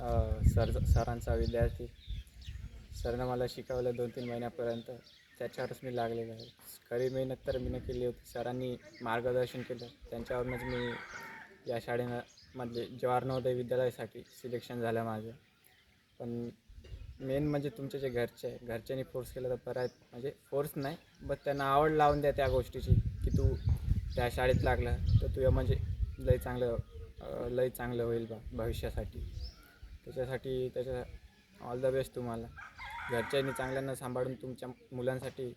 Sir सरांचा विद्यार्थी. सरनं मला शिकवलं दोन तीन महिन्यापर्यंत. त्याच्यावरच मी लागलेलो आहे. खरी मेहनत तर मी केली होती. सरांनी मार्गदर्शन केलं. त्यांच्यावरूनच मी या शाळेनं म्हणजे जवाहर नवोदय विद्यालयासाठी सिलेक्शन झालं माझं. पण मेन म्हणजे तुमचे जे घरचे आहे. घरच्यांनी फोर्स केलं तर बरं आहे म्हणजे फोर्स नाही बट त्यांना आवड लावून द्या त्या गोष्टीची की तू त्या शाळेत लागला तर तुझं म्हणजे लय चांगलं लई लय चांगलं होईल बा भविष्यासाठी. त्याच्यासाठी त्याच्या ऑल द बेस्ट तुम्हाला. घरच्यांनी चांगल्यांना सांभाळून तुमच्या मुलांसाठी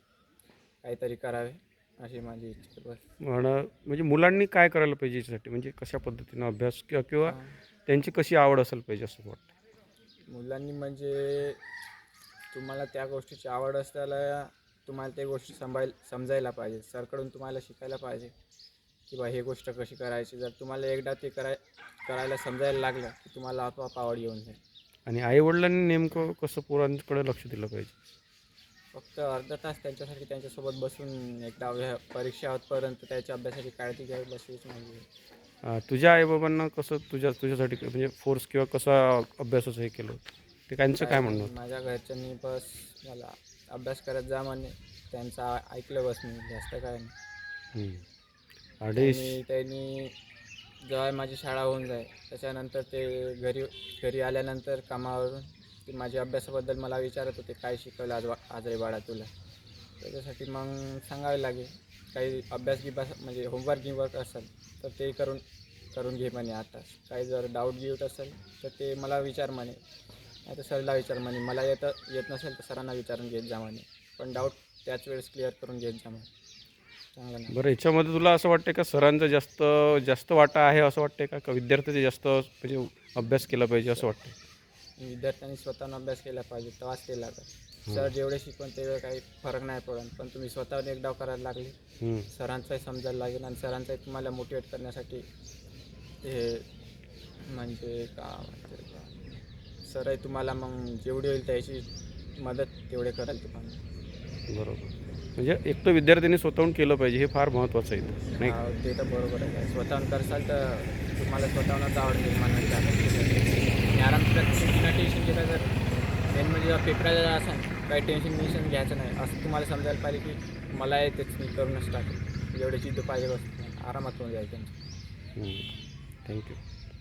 काहीतरी करावे अशी माझी इच्छा आहे. बस. आणि म्हणजे मुलांनी काय करायला पाहिजे याच्यासाठी? म्हणजे कशा पद्धतीनं अभ्यास किंवा किंवा. त्यांची कशी आवड असायला पाहिजे असं वाटतं? मुलांनी म्हणजे तुम्हाला त्या गोष्टीची आवड असल्याला तुम्हाला ते गोष्टी सांभाळ समजायला पाहिजे. सरकडून तुम्हाला शिकायला पाहिजे. की बा ही गोष्ट कशी करायची? जर तुम्हाला एकदा ते कराय करायला समजायला लागलं की तुम्हाला आपोआप आवड येऊन जाईल. आणि आईवडिलांनी नेमकं कसं पोरांकडे लक्ष दिलं पाहिजे? फक्त अर्धा तास त्यांच्यासाठी त्यांच्यासोबत बसून एकदा परीक्षा होतपर्यंत त्याच्या अभ्यासाची काळजी घ्यावी बसवीच म्हणजे अं, तुझ्या आईबाबांना कसं तुझ्या तुझ्यासाठी म्हणजे फोर्स किंवा कसा अभ्यासाचं हे केलं होतं? ते त्यांचं काय म्हणणं होतं? माझ्या घरच्यांनी बस मला अभ्यास करत जा म्हणे. त्यांचं ऐकलं बस मी जास्त काय नाही. हम्म. आणि आणि त्यांनी जेव्हा माझी शाळा होऊन जाईल त्याच्यानंतर ते घरी घरी आल्यानंतर कामावरून ते माझ्या अभ्यासाबद्दल मला विचारत होते काय शिकवलं आज बा- आज रे बाळा तुला? त्याच्यासाठी मग सांगावे लागेल. काही अभ्यास गिभ्यास म्हणजे होमवर्क गिमवर्क असेल तर ते करून करून घे म्हणे आता. काही जर डाऊट गिऊट असेल तर ते मला विचार म्हणे. नाही तर सरला विचार म्हणे. मला येतं येत नसेल तर सरांना विचारून घेत जा म्हणे. पण डाऊट त्याच वेळेस क्लिअर करून घेत जा म्हणे. बरं याच्यामध्ये तुला असं वाटतं का सरांचा जास्त जास्त वाटा आहे असं वाटतं का? का विद्यार्थ्याचा जास्त म्हणजे अभ्यास केला पाहिजे असं वाटतं विद्यार्थ्यांनी स्वतःहून अभ्यास केला पाहिजे तेव्हाच ते लागत सर जेवढे शिकवून तेवढं काही फरक नाही पडत. पण तुम्ही स्वतःहून एक डाव करायला लागले. सरांचाही समजायला लागेल आणि सरांचाही तुम्हाला मोटिवेट करण्यासाठी हे म्हणजे का? सरही तुम्हाला मग जेवढी होईल त्याची मदत तेवढे कराल तुम्हाला. बरोबर. म्हणजे एक तर विद्यार्थ्यांनी स्वतःहून केलं पाहिजे हे फार महत्त्वाचं आहे नाही हा, ते तर बरोबर आहे. स्वतःहून करसाल तर तुम्हाला स्वतःहूनच आवड निर्माण होईल त्या गोष्टीसाठी. आणि आरामशीर शिक्षण टेन्शन घेता तर मेन म्हणजे जेव्हा पेपराला असाल काही टेन्शन टेन्शन घ्यायचं नाही. असं तुम्हाला समजायला पाहिजे की मला येतेच मी करूनच टाकेल जेवढी जिद्द पाहिजे बस आरामात होऊन जाईल त्यांची. थँक्यू